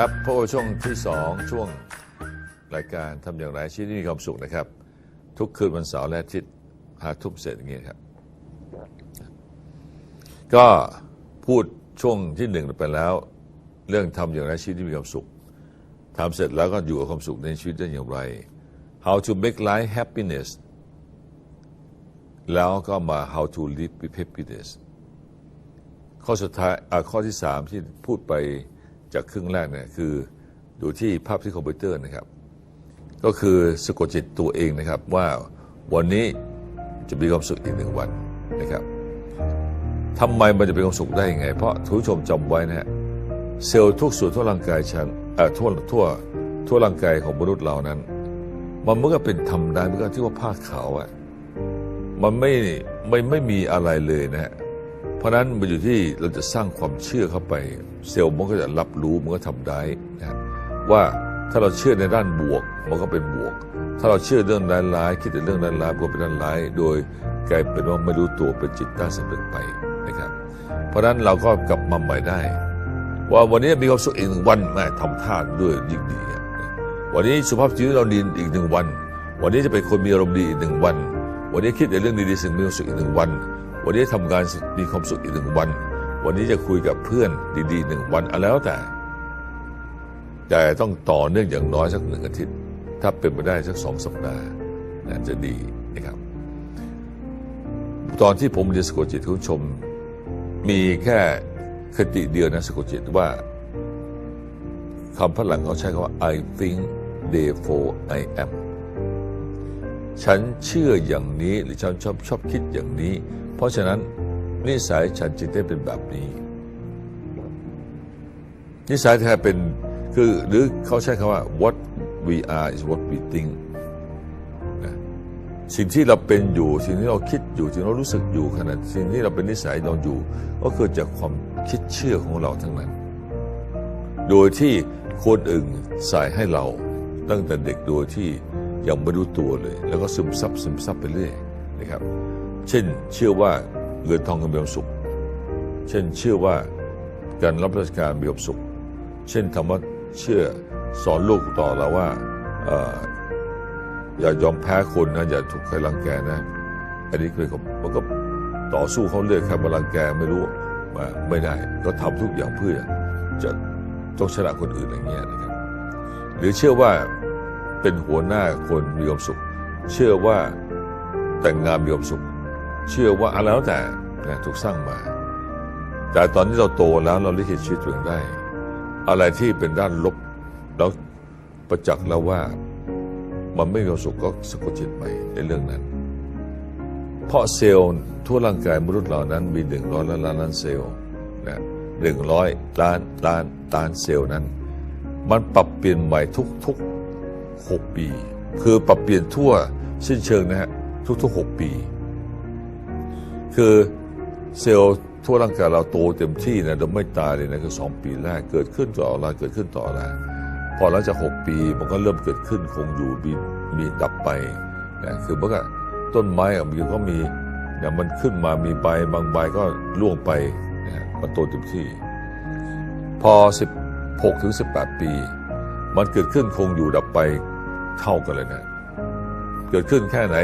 ครับพบกับช่วงที่สองช่วงรายการทำอย่างไรชีวิตที่มีความสุขนะครับ ทุกคืนวันเสาร์และอาทิตย์หาทุ่มเสร็จอย่างเงี้ยครับ ก็พูดช่วงที่หนึ่งไปแล้ว เรื่องทำอย่างไรชีวิตที่มีความสุขทำเสร็จแล้วก็อยู่กับความสุขในชีวิตได้อย่างไร how to make life happiness แล้วก็มา how to live with happiness ข้อสุดท้ายข้อที่สามที่พูดไป จากครึ่งแรกเนี่ยคือดูที่ภาพที่คอมพิวเตอร์นะครับ ก็คือสะกดจิตตัวเองนะครับว่าวันนี้จะมีความสุขอีกหนึ่งวันนะครับทำไมมันจะเป็นความสุขได้ยังไง เพราะทุกชมจำไว้นะฮะเซลล์ทุกส่วนทั่วร่างกายฉันเอ่อทั่วทั่วทั่วร่างกายของมนุษย์เรานั้น มันเมื่อเป็นทำได้เมื่อที่ว่าผ้าขาวอะมันไม่ไม่ไม่มีอะไรเลยนะฮะ ราะนั้นมันอยู่ที่เราจะสร้างความเชื่อเข้าไป เซลล์มันก็จะรับรู้มันก็ทำได้นะว่าถ้าเราเชื่อในด้านบวกมันก็เป็นบวก ถ้าเราเชื่อเรื่องร้ายๆคิดแต่เรื่องร้ายๆมันก็เป็นด้านร้ายโดยกลายเป็นว่าไม่รู้ตัวเป็นจิตใต้สำนึกไปนะครับ เพราะฉะนั้นเราก็กลับมาใหม่ได้ ว่าวันนี้มีความสุขอีกหนึ่งวันแม่ทำท่าด้วยยิ่งดีวันนี้สุภาพชีวิตเราดีอีกหนึ่งวัน วันนี้จะเป็นคนมีอารมณ์ดีอีกหนึ่งวัน วันนี้คิดแต่เรื่องดีๆสิ่งมีความสุขอีกหนึ่งวัน วันนี้ทำงานมีความสุขอีกหนึ่งวัน วันนี้จะคุยกับเพื่อนดีๆหนึ่งวันอะไรแล้วแต่ แต่ต้องต่อเนื่องอย่างน้อยสักหนึ่งอาทิตย์ ถ้าเป็นไปได้สักสองสัปดาห์นะจะดีนะครับ ตอนที่ผมเรียนสะกดจิตคุณชม มีแค่คติเดียวนะสะกดจิตว่าคำพลังเขาใช้คำว่า I think therefore I am ฉันเชื่ออย่างนี้หรือฉันชอบชอบคิดอย่างนี้ เพราะฉะนั้นนิสัยฉันจึงได้เป็นแบบนี้ นิสัยแท้เป็นคือหรือเขาใช้คำว่า what we are is what we think นะสิ่งที่เราเป็นอยู่ สิ่งที่เราคิดอยู่สิ่งที่เรารู้สึกอยู่ขณะสิ่งที่เราเป็นนิสัยเราอยู่ ก็เกิดจากความคิดเชื่อของเราทั้งนั้น โดยที่คนอื่นใส่ให้เราตั้งแต่เด็กโดยที่ยังไม่รู้ตัวเลย แล้วก็ซึมซับซึมซับไปเรื่อยนะครับ เช่นเชื่อว่าเงินทองมีความสุข เช่นเชื่อว่าการรับราชการมีความสุข เช่นธรรมะเชื่อสอนลูกต่อเราว่าออย่ายอมแพ้คนนะอย่าถูกใครรังแกนะ อันนี้คือมันก็ต่อสู้เขาเลือกใครมารังแกไม่รู้ว่าไม่ได้ก็ทำทุกอย่างเพื่อจะต้องชนะคนอื่นอย่างเงี้ยนะครับ หรือเชื่อว่าเป็นหัวหน้าคนมีความสุข เชื่อว่าแต่งงานมีความสุข เชื่อว่าอะไรแล้วแต่นะถูกสร้างมา แต่ตอนที่เราโตแล้วเราลิขิตชีวิตตัวเองได้ อะไรที่เป็นด้านลบแล้วประจักษ์แล้วว่ามันไม่มีความสุขก็สะกดจิตไปในเรื่องนั้น เพราะเซลล์ทั่วร่างกายมนุษย์เรานั้นมีหนึ่งร้อยล้านล้านเซลล์นะหนึ่งร้อยล้านล้านล้านเซลล์นั้น มันปรับเปลี่ยนใหม่ทุกๆหกปี คือปรับเปลี่ยนทั่วสิ้นเชิงนะฮะทุกๆหกปี คือเซลล์ทั่วร่างกายเราโตเต็มที่นะโดยไม่ตายเลยนะคือสองปีแรกเกิดขึ้นต่ออะไรเกิดขึ้นต่ออะไรพอหลังจากหกปีมันก็เริ่มเกิดขึ้นคงอยู่มีมีดับไปนะคือเมื่อต้นไม้อะมันก็มีเนี่ยมันขึ้นมามีใบบางใบก็ล่วงไปนะมันโตเต็มที่ พอ 16ถึง18 ปี มันเกิดขึ้นคงอยู่ดับไปเท่ากันเลยนะ เกิดขึ้นแค่ไหน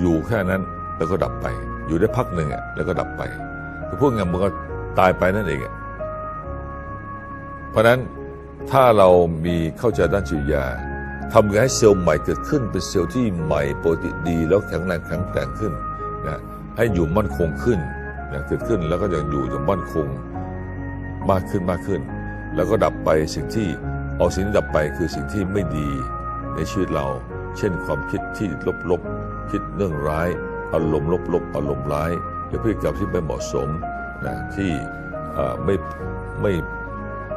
อยู่แค่นั้นแล้วก็ดับไป อยู่ได้พักหนึ่งอะแล้วก็ดับไปคือพวกงั้นมันก็ตายไปนั่นเองอะเพราะฉะนั้นถ้าเรามีเข้าใจด้านจิตวิทยาทำไงให้เซลล์ใหม่เกิดขึ้นเป็นเซลล์ที่ใหม่ปกติดี แล้วแข็งแรงแข็งแกร่งขึ้นนะให้อยู่มั่นคงขึ้นนะเกิดขึ้นแล้วก็ยังอยู่อย่างมั่นคงมากขึ้นมากขึ้น แล้วก็ดับไปสิ่งที่เอาสิ่งที่ดับไปคือสิ่งที่ไม่ดีในชีวิตเรา เช่นความคิดที่ลบๆคิดเรื่องร้าย อารมณ์ลบๆอารมณ์ร้ายหรือพฤติกรรมที่ไม่เหมาะสมนะที่เอ่ไม่ไม่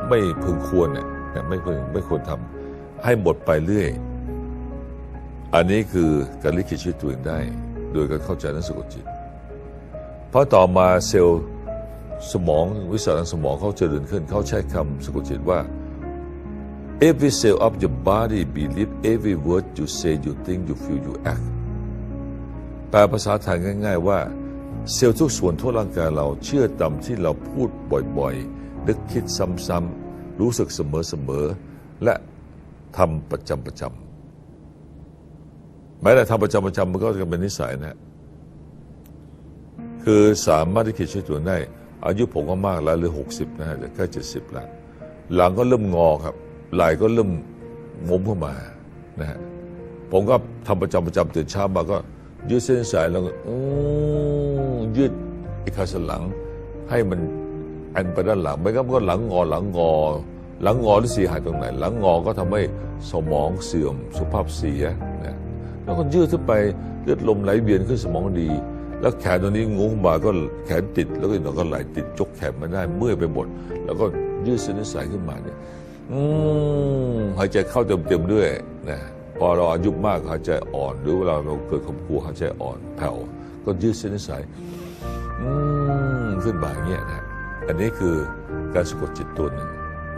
ไม่พึงควรเนี่ยไม่พึงไม่ควรทำให้หมดไปเรื่อย อันนี้คือการลิขิตชีวิตตัวเองได้ โดยการเข้าใจนักสะกดจิต เพราะต่อมาเซลล์สมองวิสาทางสมองเขาเจริญขึ้นเขาใช้คำสะกดจิตว่า every cell of your body believe every word you say you think you feel you act แปลภาษาไทยง่าย ๆ ว่า เซลล์ทุกส่วนทั่วร่างกายเราเชื่อตามที่เราพูดบ่อยๆนึกคิดซ้ำๆรู้สึกเสมอเสมอและทำประจำประจำแม้แต่ทำประจำประจำมันก็จะเป็นนิสัยนะคือสามารถที่คิดช่วยตัวได้อายุผมก็มากแล้วหรือหกสิบนะฮะจะใกล้เจ็ดสิบแล้วหลังก็เริ่มงอครับไหล่ก็เริ่มงมเข้ามานะฮะผมก็ทำประจำประจำตื่นเช้ามาก็ ยืดเส้นสายแล้วก็อื้อยืดอีกขาสันหลัง ให้มันอันไปด้านหลังไม่งั้นก็หลังงอหลังงอ หลังงอที่เสียหายตรงไหน หลังงอก็ทำให้สมองเสื่อมสุขภาพเสียนะแล้วก็ยืดขึ้นไปเลือดลมไหลเวียนขึ้นสมองดี แล้วแขนตัวนี้งูขึ้นมาก็แขนติด แล้วก็อีกหน่อยก็ไหลติดจกแขนไม่ได้เมื่อยไปหมดแล้วก็ยืดเส้นสายขึ้นมาเนี่ยอืมหายใจเข้าเต็มๆด้วยนะ พอเราอายุมากหายใจอ่อน หรือเวลาเราเกิดความกลัวหายใจอ่อนแผ่วก็ยืดเส้นสายอืมขึ้นบ่าอย่างเงี้ยนะอันนี้คือการสะกดจิตตัวหนึ่ง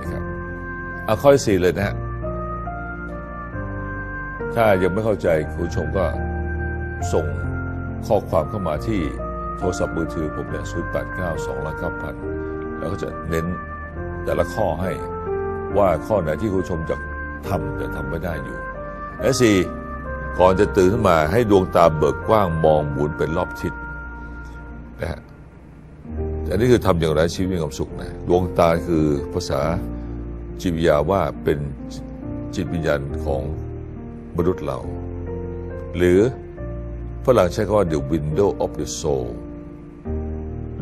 นะครับเอาข้อที่สี่เลยนะฮะถ้ายังไม่เข้าใจคุณผู้ชมก็ส่งข้อความเข้ามาที่โทรศัพท์มือถือผมเนี่ย0 8 9 2 9 0 0 0แล้วก็จะเน้นแต่ละข้อให้ว่าข้อไหนที่คุณผู้ชมจะทำแต่ทำไม่ได้อยู่ และสี่ก่อนจะตื่นขึ้นมาให้ดวงตาเบิกกว้างมองหมุนเป็นรอบทิศนะฮะอันนี้คือทำอย่างไรชีวิตมีความสุขนะดวงตาคือภาษาจิตวิทยาว่าเป็นจิตวิญญาณของมนุษย์เรา หรือฝรั่งใช้คำว่า the window of the soul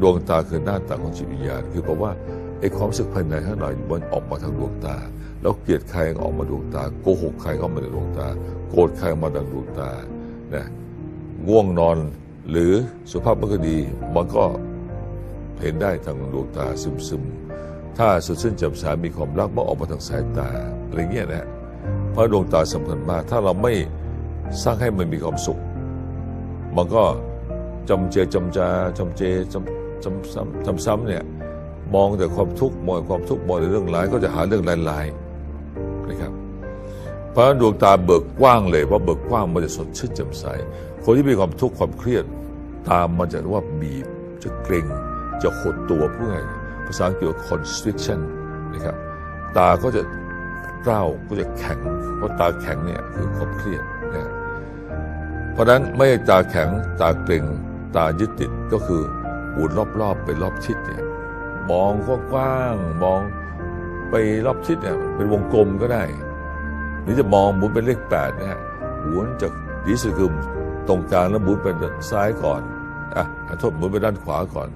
ดวงตาคือหน้าต่างของจิตวิญญาณ คือแปลว่าไอ้ความรู้สึกภายในข้างในมันออกมาทางดวงตา แล้วเกลียดใครออกมาดวงตา โกหกใครออกมาดวงตา โกรธใครออกมาดังดวงตานะง่วงนอนหรือสุภาพไม่ค่อยดีมันก็เห็นได้ทางดวงตาซึมๆถ้าสุดสิ้นแจ่มใสมีความรักมันออกมาทางสายตาอะไรเงี้ยนะเพราะดวงตาสำคัญมาก ถ้าเราไม่สร้างให้มันมีความสุข มันก็จำเจจำจาจำเจจำจำซ้ำจำซ้ำเนี่ยมองแต่ความทุกข์มองความทุกข์มองแต่เรื่องร้ายก็จะหาเรื่องร้ายๆ เพราะฉะนั้นดวงตาเบิกกว้างเลยเพราะเบิกกว้างมันจะสดชื่นแจ่มใส คนที่มีความทุกข์ความเครียด ตามมันจะว่าบีบจะเกร็งจะหดตัวผู้ไงภาษาอังกฤษว่า constriction นะครับตาก็จะเร้าก็จะแข็ง เพราะตาแข็งเนี่ยคือความเครียดนะเพราะฉะนั้นไม่ตาแข็งตาเกร็งตายึดติดก็คือหมุนรอบๆไปรอบทิศเนี่ยมองกว้างๆมองไปรอบทิศเนี่ยเป็นวงกลมก็ได้ หรือจะมองหมุนเป็นเลขแปดนะฮะหมุนจากดีสุดคือตรงกลางแล้วหมุนไปด้านซ้ายก่อนอะขอโทษหมุนไปด้านขวาก่อน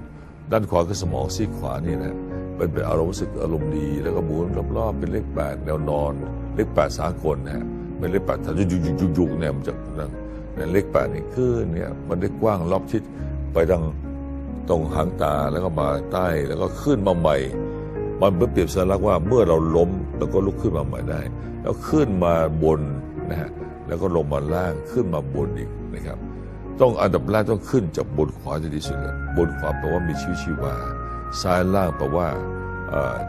ด้านขวาคือสมองซีขวานี่นะเป็นเป็นอารมณ์รู้สึกอารมณ์ดีแล้วก็หมุนรอบๆเป็นเลขแปดแนวนอน เลขแปดสากลนะฮะเป็นเลขแปดถ้ายุกยุกยุกยุกเนี่ยมันจะนั่นเนี่ยเลขแปดนี่ขึ้นเนี่ยมันได้กว้างรอบทิศไปทางตรงหางตาแล้วก็มาใต้แล้วก็ขึ้นมาใหม่ มันเปรียบสัญลักษณ์ว่าเมื่อเราล้ม เราก็ลุกขึ้นมาใหม่ได้ แล้วขึ้นมาบนนะฮะแล้วก็ลงมาล่างขึ้นมาบนอีกนะครับ ต้องอันดับแรกต้องขึ้นจากบนขวาจะดีสุดบนขวาแปลว่ามีชีวิตชีวา ซ้ายล่างแปลว่า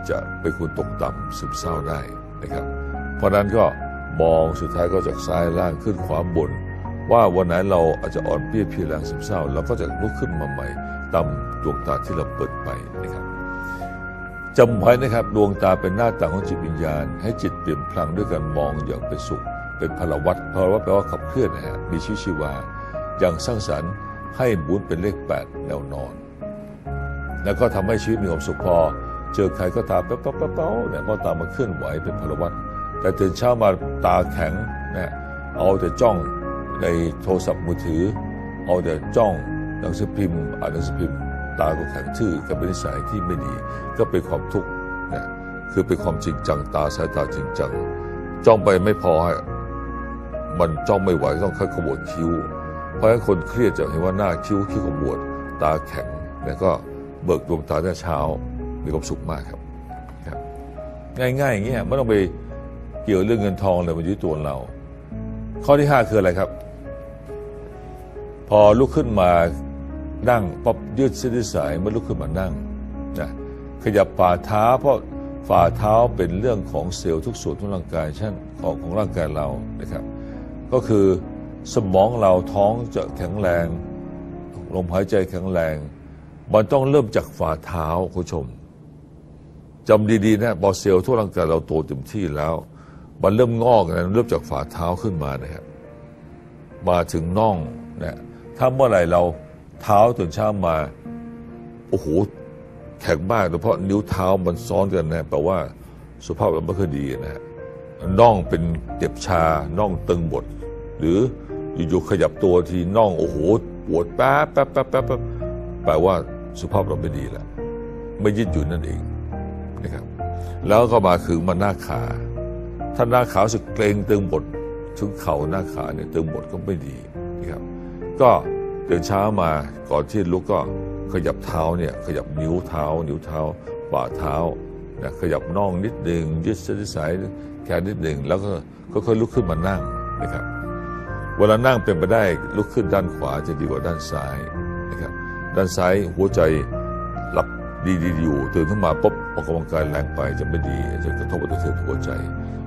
จะเป็นคนตกต่ำซึมเศร้าได้นะครับ เพราะฉะนั้นก็มองสุดท้ายก็จากซ้ายล่างขึ้นขวาบน ว่าวันไหนเราอาจจะอ่อนเพลียเพลียแรงซึมเศร้าเราก็จะลุกขึ้นมาใหม่ตามดวงตาที่เราเปิดไปนะครับ จำไว้นะครับดวงตาเป็นหน้าต่างของจิตวิญญาณ ให้จิตเปลี่ยนพลังด้วยการมองอย่างเป็นสุข เป็นพลวัตพลวัตแปลว่าขับเคลื่อนนะฮะมีชีวิตชีวา อย่างสร้างสรรค์ให้หมุนเป็นเลขแปดแนวนอน แล้วก็ทำให้ชีวิตมีความสุขพอ เจอใครก็ตามแป๊บแป๊บแป๊บแป๊บเนี่ยก็ตามมาเคลื่อนไหวเป็นพลวัตแต่ตื่นเช้ามาตาแข็งนะเอาแต่จ้องในโทรศัพท์มือถือ เอาแต่จ้องหนังสือพิมพ์อ่านหนังสือพิมพ์ ตาก็แข็งทื่อก็เป็นนิสัยที่ไม่ดีก็เป็นความทุกข์นะคือเป็นความจริงจังตาสายตาจริงจังจ้องไปไม่พอ มันจ้องไม่ไหวต้องค่อยขบวนคิ้ว เพราะฉะนั้นคนเครียดจะเห็นว่าหน้าคิ้วคิ้วขบวนตาแข็งแล้วก็เบิกดวงตาแต่เช้ามีความสุขมากครับครับ ง่ายๆอย่างเงี้ยไม่ต้องไปเกี่ยวเรื่องเงินทองเลยมายึดตัวเรา ข้อที่ห้าคืออะไรครับ พอลุกขึ้นมา นั่งป๊อบยืดเส้นสายเมื่อลุกขึ้นมานั่งนะขยับฝ่าเท้าเพราะฝ่าเท้าเป็นเรื่องของเซลล์ทุกส่วนของร่างกายเช่นของของร่างกายเรานะครับ ก็คือสมองเราท้องจะแข็งแรงลมหายใจแข็งแรงมันต้องเริ่มจากฝ่าเท้าคุณผู้ชมจำดีๆนะพอเซลล์ทั่วร่างกายเราโตเต็มที่แล้ว มันเริ่มงอกนะเริ่มจากฝ่าเท้าขึ้นมานะครับมาถึงน่องนะถ้าเมื่อไหร่เรา เท้าตื่นเช้ามา โอ้โหแข็งมากโดยเฉพาะนิ้วเท้ามันซ้อนกันนะแปลว่าสุขภาพเราไม่ค่อยดีนะฮะน่องเป็นเจ็บชาน่องตึงบดหรืออยู่ๆขยับตัวทีน่องโอ้โหปวดแป๊บแป๊บแป๊บแป๊บแป๊บแปลว่าสุขภาพเราไม่ดีแล้วไม่ยืดหยุ่นนั่นเองนะครับ แล้วก็มาคือมันหน้าขาถ้าหน้าขาสึกเกรงตึงบดถึงเข่าหน้าขาเนี่ยตึงบดก็ไม่ดีนะครับ ก็ ตื่นเช้ามาก่อนที่ลุกก็ขยับเท้าเนี่ยขยับนิ้วเท้า นิ้วเท้าฝ่าเท้านะขยับน่องนิดหนึ่งยืดเส้นสายแขนนิดหนึ่งแล้วก็ค่อยๆลุกขึ้นมานั่งนะครับ เวลานั่งเป็นไปได้ลุกขึ้นด้านขวาจะดีกว่าด้านซ้ายนะครับด้านซ้ายหัวใจหลับดีๆอยู่ตื่นขึ้นมาปุ๊บออกกำลังกายแรงไปจะไม่ดีจะกระทบกระเทือนหัวใจ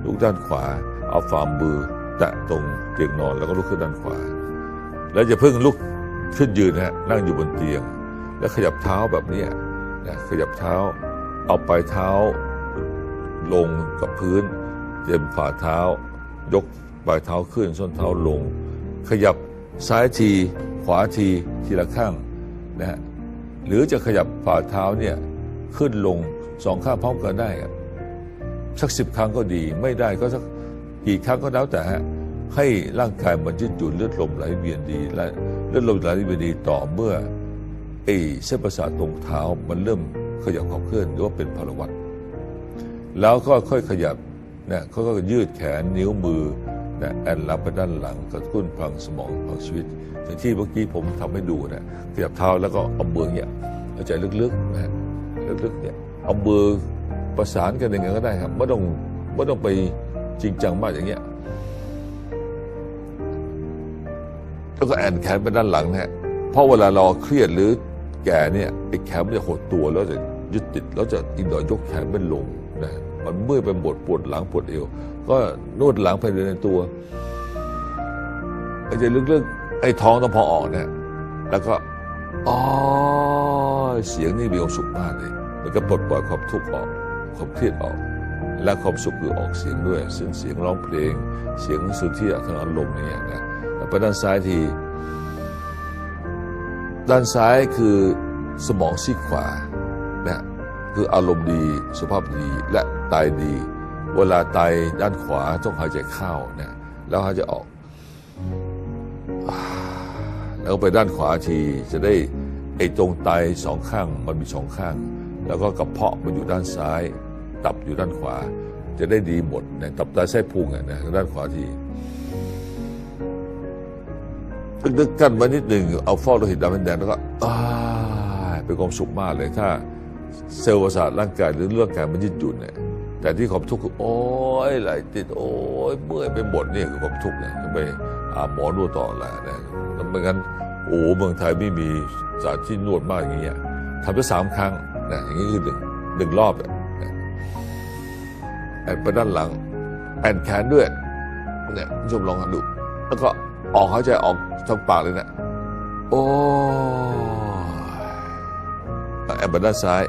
ลุกด้านขวาเอาฝ่ามือแตะตรงเตียงนอนแล้วก็ลุกขึ้นด้านขวา แล้วจะเพิ่งลุก ขึ้นยืนนะฮะนั่งอยู่บนเตียง แล้วขยับเท้าแบบนี้นะขยับเท้า เอาปลายเท้า ลงกับพื้นเย็นฝ่าเท้า ยกปลายเท้าขึ้นส้นเท้าลง ขยับซ้ายทีขวาทีทีละข้างนะฮะหรือจะขยับฝ่าเท้าเนี่ยขึ้นลงสองข้างพร้อมกันได้สักสิบครั้งก็ดี ไม่ได้ก็สักกี่ครั้งก็แล้วแต่ฮะให้ร่างกายมันยืดหยุ่นเลือดลมไหลเวียนดีและ ลือดลมไหลเวียดีต่อเมื่อไอ้เส้นประสาทตรงเท้ามันเริ่มขยับขับเคลื่อนหรือว่าเป็นพลวัตแล้วก็ค่อยขยับนะเขาก็ยืดแขนนิ้วมือนะแอนรับไปด้านหลังกระตุ้นพลังสมองพลังชีวิตอย่างที่เมื่อกี้ผมทำให้ดูนะขยับเท้าแล้วก็เอามือเนี่ยหาใจลึกๆนะลึกๆเนี่ยเอามือประสานกันยังไงก็ได้ครับไม่ต้องไม่ต้องไปจริงจังมากอย่างเงี้ย แล้วก็แอนแขนไปด้านหลังนะฮะเพราะเวลาเราเครียดหรือแก่เนี่ยไอ้แขนมันจะหดตัวแล้วจะยึดติดแล้วจะอีกหน่อยยกแขนไม่ลงนะมันเมื่อยไปหมดปวดหลังปวดเอว ก็นวดหลังภายในตัวไอ้จะลึกๆไอ้ท้องต้องพอออกเนี่ยแล้วก็อ๋อเสียงนี่มีความสุขมากเลยมันก็ปลดปล่อยความทุกข์ออกความเครียดออกและความสุขคือออกเสียงด้วยเสียงเสียงร้องเพลง เสียงสุดที่ทางอารมณ์เนี่ยนะ ไปด้านซ้ายที ด้านซ้ายคือสมองซีกขวานะคืออารมณ์ดีสุขภาพดีและตายดี เวลาตายด้านขวาต้องหายใจเข้านะแล้วหายใจออก แล้วไปด้านขวาทีจะได้ไอ้ตรงไตสองข้างมันมีสองข้าง แล้วก็กระเพาะมันอยู่ด้านซ้าย ตับอยู่ด้านขวา จะได้ดีหมดนะตับไตไส้พุงอะนะด้านขวาที นึกกันไว้นิดหนึ่งเอาฟอกโลหิตดำเป็นแดงแล้วก็อ้ายเป็นความสุขมากเลยถ้าเซลล์ประสาทร่างกายหรือเรื่องกายมันยืดหยุ่นเนี่ยแต่ที่ความทุกข์คือโอ้ยไหลติดโอ้ยเมื่อยไปหมดเนี่ยคือความทุกข์เนี่ยจะไปหาหมอนวดต่อละนะแล้วไม่งั้นโอ้เมืองไทยไม่มีสถานที่นวดมากอย่างเงี้ยทำไปสามครั้งนะอย่างนี้คือหนึ่งหนึ่งรอบเนี่ยแอนไปด้านหลังแอนแขนด้วยเนี่ยคุณผู้ชมลองทำดูแล้วก็ ออกหายใจออกทางปากเลยเนะโอ้แอบไปด้านซ้าย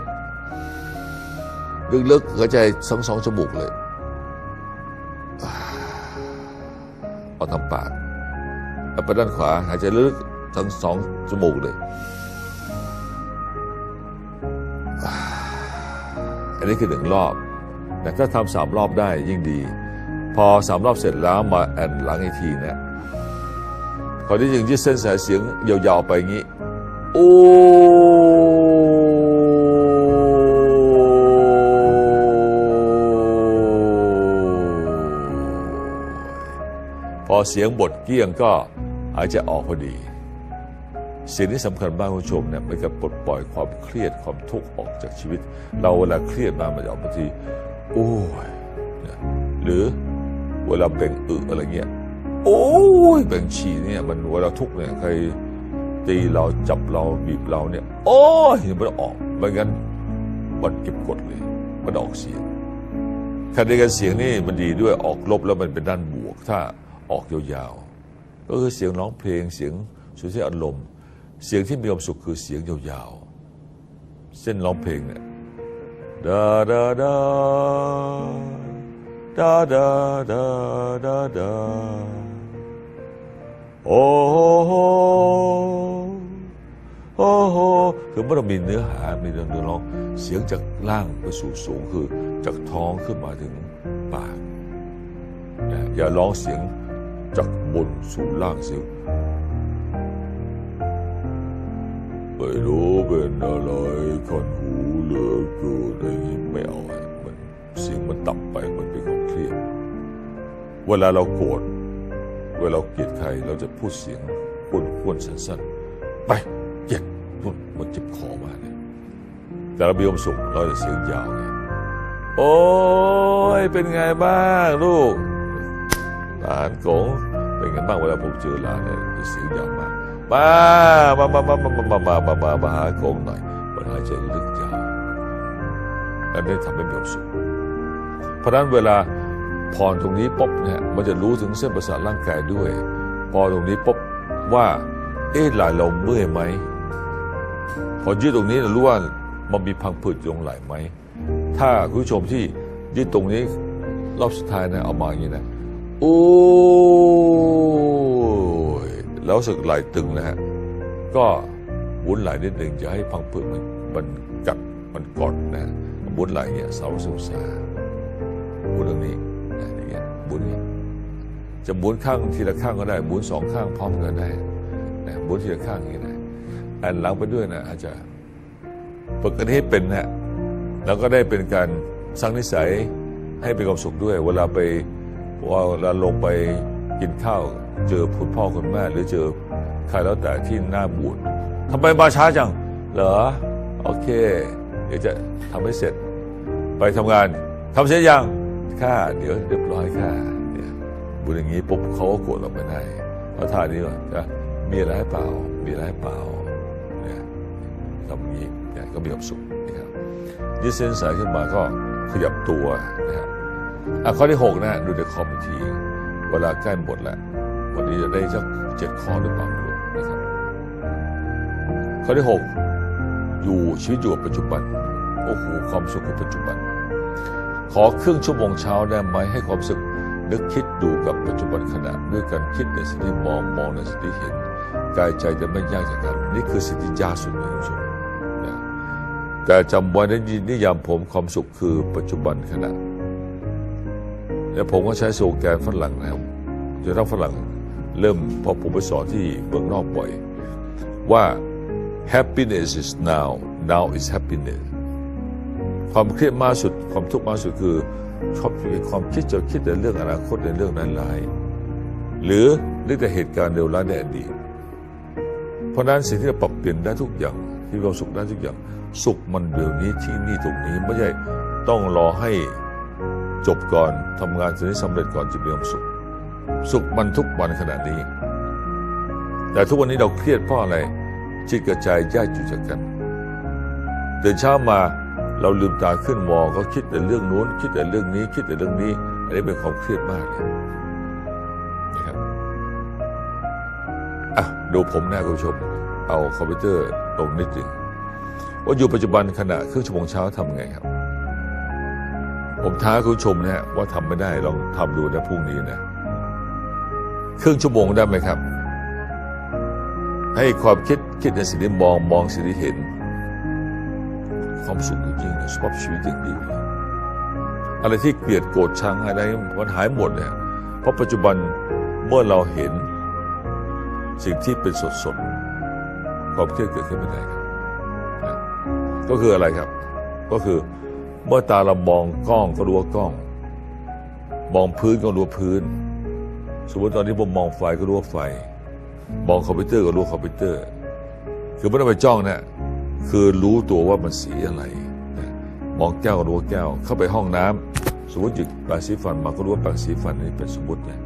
ลึกๆหายใจทั้งสองจมูกเลยเอาทางปากแอบไปด้านขวาหายใจลึกทั้งสองจมูกเลยอันนี้คือหนึ่งรอบ แต่ถ้าทำสามรอบได้ยิ่งดี พอสามรอบเสร็จแล้วมาแอนหลังอีกทีเนี่ย คราวนี้ยังยืดเส้นสายเสียงยาวๆไปอย่างนี้ โอ้พอเสียงบทเกี้ยงก็หายใจออกพอดีสียงที่สำคัญมากคุณผู้ชมเนี่ยมันก็ปลดปล่อยความเครียดความทุกข์ออกจากชีวิต เราเวลาเครียดมามันจะออกมาทีโอ้ยเนี่ยหรือเวลาเบ่งอึอะไรเงี้ย โอ้ยแบ่งฉี่เนี่ย มันหัวเราทุกเนี่ยใครตีเราจับเราบีบเราเนี่ย โอ้ยมันออกไม่งั้นมันเก็บกดเลย มันออกเสียงขณะเดีกันเสียงนี่มันดีด้วยออกลบแล้วมันเป็นด้านบวก ถ้าออกยาวๆ ก็คือเสียงร้องเพลงเสียงสุดที่อารมณ์ เสียงที่มีความสุขคือเสียงยาวๆ เส้นร้องเพลงเนี่ยดาดาดาดาดาดาดา โอ้โหโอ้โหคือเมื่อเรามีเนื้อหา มีเนื้อร้อง เสียงจากล่างไปสู่สูงคือจากท้องขึ้นมาถึงปาก อย่าร้องเสียงจากบนสู่ล่างเสียงไม่รู้เป็นอะไรคันหูเหลือเกินอะไรนี้ไม่เอาอมันเสียงมันต่ำไปมันเป็นความเครียด เวลาเราโกรธ เวลาเราเกลียดใครเราจะพูดเสียงข้นข้นสั้นๆ ไปเกลียดนู่นมันเจ็บคอมากเลยแต่เรามีความสุขเราจะเสียงยาวไงโอ้ยเป็นไงบ้างลูกหลานกงเป็นไงบ้างเวลาผมเจอหลานเนี่ยจะเสียงยาวมากมามามามามามามามามามาหากงหน่อยมันหายใจลึกยาวอันนี้ทำให้มีความสุขเพราะนั้นเวลา พรตรงนี้ปุ๊บเนี่ยมันจะรู้ถึงเส้นประสาทร่างกายด้วย พอตรงนี้ปุ๊บว่า เอ๊ะไหล่เราเมื่อยไหม พอยืดตรงนี้เรารู้ว่ามันมีพังผืดอยู่ตรงไหล่ไหม ถ้าคุณผู้ชมที่ยืดตรงนี้รอบสุดท้ายนะเอามาอย่างนี้นะโอ้ยแล้วสึกไหล่ตึงนะฮะก็วุ้นไหล่นิดหนึ่งจะให้พังผืดมันมันกัดมันกดนะวุ้นไหล่เนี่ยสาวสุสาหมุนตรงนี้ หมุนจะหมุนข้างทีละข้างก็ได้หมุนสองข้างพร้อมกันได้นะหมุนทีละข้างอย่างนี้ได้อันหลังไปด้วยนะอาจจะฝึกกันให้เป็นนะแล้วก็ได้เป็นการสร้างนิสัยให้เป็นความสุขด้วย เวลาไปเวลาลงไปกินข้าว เจอคุณพ่อคุณแม่หรือเจอใครแล้วแต่ที่หน้าบูดทำไมมาช้าจัง เหรอ โอเค เดี๋ยวจะทำให้เสร็จ ไปทำงานทำเสร็จยัง ค่า เดี๋ยวเรียบร้อยค่าเนี่ยบุญอย่างนี้ปุ๊บเขาก็โกรธเราไม่ได้เพราะท่านี้ว่าจะมีอะไรเปล่า มีอะไรเปล่าเนี่ยทำอย่างนี้เนี่ยก็มีความสุขนะครับยืดเส้นสายขึ้นมาก็ขยับตัวนะครับอะข้อที่หกนะดูในคอมอีกที เวลาใกล้หมดแล้ววันนี้จะได้สักเจ็ดข้อหรือเปล่าไม่รู้นะครับข้อที่หกอยู่ชีวิตอยู่กับปัจจุบันโอ้โหความสุขคือปัจจุบัน ขอครึ่งชั่วโมงเช้าได้ไหมให้ความสึกนึกคิดดูกับปัจจุบันขณะด้วยการคิดในสิ่งที่มองมองในสิ่งที่เห็น กายใจจะไม่ยากจากกัน นี่คือสิ่งที่ยากสุดเลยคุณผู้ชมนะแต่จำไว้ในนิยามผมความสุขคือปัจจุบันขณะและผมก็ใช้โซแกนฝรั่งนะครับจะต้องฝรั่งเริ่มพอผมไปสอนที่เมืองนอกบ่อย ว่า happiness is now now is happiness ความเครียดมากสุด ความทุกข์มากสุดคือชอบอยู่ในความคิดจะคิดแต่เรื่องอนาคตในเรื่องนั้นร้ายหรือเรื่องแต่เหตุการณ์เลวร้ายในอดีตเพราะนั้นสิ่งที่เราปรับเปลี่ยนได้ทุกอย่างที่เราสุขได้ทุกอย่าง สุขมันเดี๋ยวนี้ที่นี่ตรงนี้ไม่ใช่ต้องรอให้จบก่อนทำงานสิ่งที่สำเร็จก่อนจะมีความสุข สุขมันทุกวันขณะนี้ แต่ทุกวันนี้เราเครียดเพราะอะไรจิตกับใจแยกอยู่จากกันตื่นเช้ามา เราลืมตาขึ้นมองก็คิดแต่เรื่องนู้น คิดแต่เรื่องนี้ คิดแต่เรื่องนี้ อันนี้เป็นความเครียดมากเลยนะครับอะดูผมหน้าคุณผู้ชม เอาคอมพิวเตอร์ลงนิดหนึ่งว่าอยู่ปัจจุบันขณะครึ่งชั่วโมงเช้าทำไงครับ ผมท้าคุณผู้ชมนะฮะว่าทำไม่ได้ลองทำดูนะพรุ่งนี้นะครึ่งชั่วโมงได้ไหมครับ ให้ความคิดคิดในสิ่งที่มองมองสิ่งที่เห็น ความสุขจริงๆเนี่ยสภาพชีวิตย่างดีอะไรที่เกลียดโกรธชังอะไรมันหายหมดเนี่ยเพราะปัจจุบันเมื่อเราเห็นสิ่งที่เป็นสดๆความเครียดเกิดขึ้นไม่ได้ครับนก็คืออะไรครับ ก็คือเมื่อตาเรามองกล้องก็รู้ว่ากล้อง มองพื้นก็รู้ว่าพื้น สมมติตอนนี้ผมมองไฟก็รู้ว่าไฟ มองคอมพิวเตอร์ก็รู้วคอมพิวเตอร์ คือไม่ต้องไปจ้องเนี่ย คือรู้ตัวว่ามันสีอะไร มองแก้วรู้ว่าแก้ว เข้าไปห้องน้ำสมมติหยิบแปรงสีฟันมาก็รู้ว่าแปรงสีฟันนี่เป็นสมมตินะ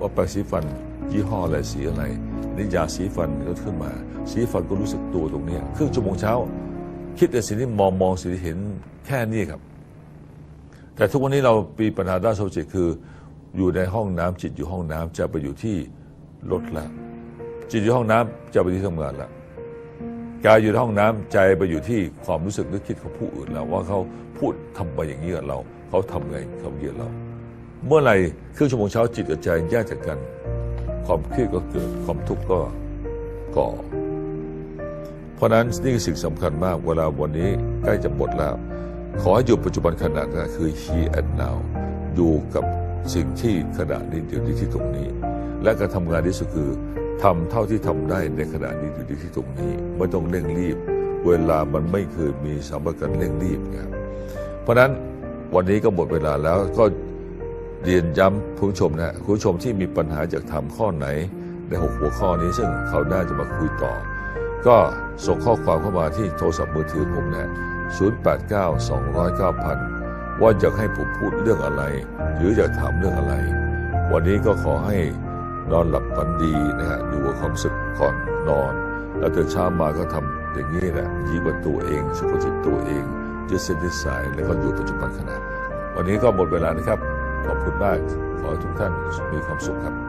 ว่าแปรงสีฟันยี่ห้ออะไรสีอะไรนี่ยาสีฟันก็ขึ้นมา สีฟันก็รู้สึกตัวตรงนี้ครึ่งชั่วโมงเช้า คิดแต่สิ่งที่มองมองสิ่งที่เห็นแค่นี้ครับ แต่ทุกวันนี้เราปีปัญหาด้านโซจิตคือ อยู่ในห้องน้ำจิตอยู่ห้องน้ำจะไปอยู่ที่รถล้วจิตอยู่ห้องน้ำจะไปที่ทำงานล้ว กายอยู่ห้องน้ำใจไปอยู่ที่ความรู้สึกนึกคิดของผู้อื่นแล้วว่าเขาพูดทำไปอย่างนี้กับเรา เขาทำไงเขาเยียดเรา เมื่อไหร่ครึ่งชั่วโมงเช้าจิตกับใจแยกจากกัน ความเครียดก็เกิดความทุกข์ก็ก่อ เพราะฉะนั้นนี่คือสิ่งสำคัญมากเวลาวันนี้ใกล้จะหมดแล้ว ขอให้อยู่ปัจจุบันขณะนั้นคือ here and now อยู่กับสิ่งที่ขณะนี้เดี๋ยวนี้ที่ตรงนี้ และการทำงานที่สุดคือ ทำเท่าที่ทำได้ในขณะนี้เดี๋ยวนี้ที่ตรงนี้ ไม่ต้องเร่งรีบ เวลามันไม่เคยมีสามการเร่งรีบครับเพราะฉะนั้นวันนี้ก็หมดเวลาแล้วก็เรียนย้ำคุณผู้ชมนะคุณผู้ชมที่มีปัญหาจากทำข้อไหนในหกหัวข้อนี้ซึ่งเขาน่าจะมาคุยต่อ ก็ส่งข้อความเข้ามาที่โทรศัพท์มือถือผมนะ089 200 9000 ว่าอยากให้ผมพูดเรื่องอะไร หรืออยากถามเรื่องอะไร วันนี้ก็ขอให้ นอนหลับฝันดีนะฮะอยู่กับความสุขก่อนนอน แล้วตื่นเช้ามาก็ทำอย่างนี้แหละยิ้มกับตัวเองสุขจิตตัวเองยืดเส้นยืดสายแล้วก็อยู่ปัจจุบันขณะวันนี้ก็หมดเวลานะครับ ขอบคุณมาก ขอให้ทุกท่านมีความสุขครับ